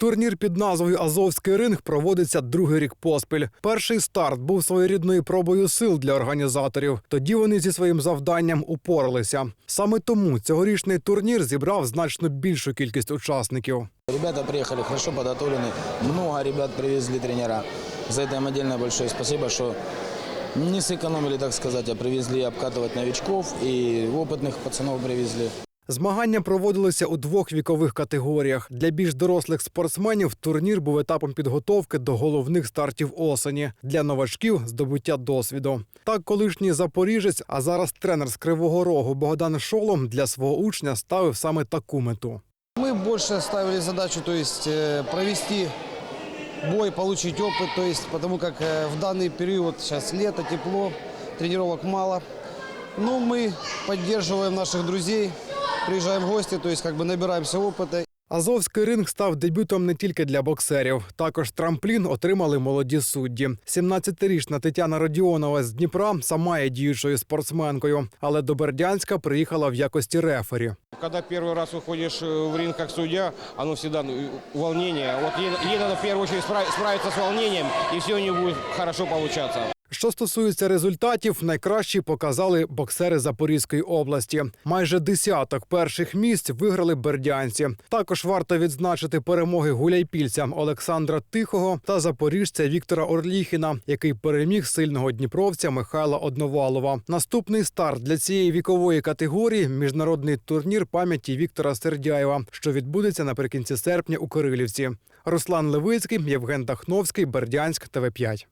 Турнір під назвою Азовський ринг проводиться другий рік поспіль. Перший старт був своєрідною пробою сил для організаторів. Тоді вони зі своїм завданням упоралися. Саме тому цьогорічний турнір зібрав значно більшу кількість учасників. Ребята приехали хорошо подготовлены. Много ребят привезли тренера. За это им отдельно большое спасибо, что не сэкономили, так сказать, а привезли обкатывать новичков и опытных пацанов привезли. Змагання проводилися у двох вікових категоріях. Для більш дорослих спортсменів турнір був етапом підготовки до головних стартів осені. Для новачків здобуття досвіду. Так, колишній запоріжець, а зараз тренер з Кривого Рогу Богдан Шолом для свого учня ставив саме таку мету. Мы больше ставили задачу, то есть э, провести бой, получить опыт, то есть потому как э, в данный период сейчас лето, тепло, тренировок мало. Но мы поддерживаем наших друзей, приезжаем в гости, то есть как бы набираемся опыта. Азовський ринг став дебютом не тільки для боксерів. Також трамплін отримали молоді судді. 17-річна Тетяна Родіонова з Дніпра сама є діючою спортсменкою, але до Бердянська приїхала в якості рефері. Когда первый раз выходишь э, в ринг как судья, оно всегда ну, волнение. Вот ей, ей надо в первую очередь справ- справиться с волнением, и все у нее будет хорошо получаться. Що стосується результатів, найкращі показали боксери Запорізької області. Майже десяток перших місць виграли бердянці. Також варто відзначити перемоги гуляйпільця Олександра Тихого та запоріжця Віктора Орліхіна, який переміг сильного дніпровця Михайла Одновалова. Наступний старт для цієї вікової категорії міжнародний турнір пам'яті Віктора Сердяєва, що відбудеться наприкінці серпня у Кирилівці. Руслан Левицький, Євген Дахновський, Бердянськ, ТВ 5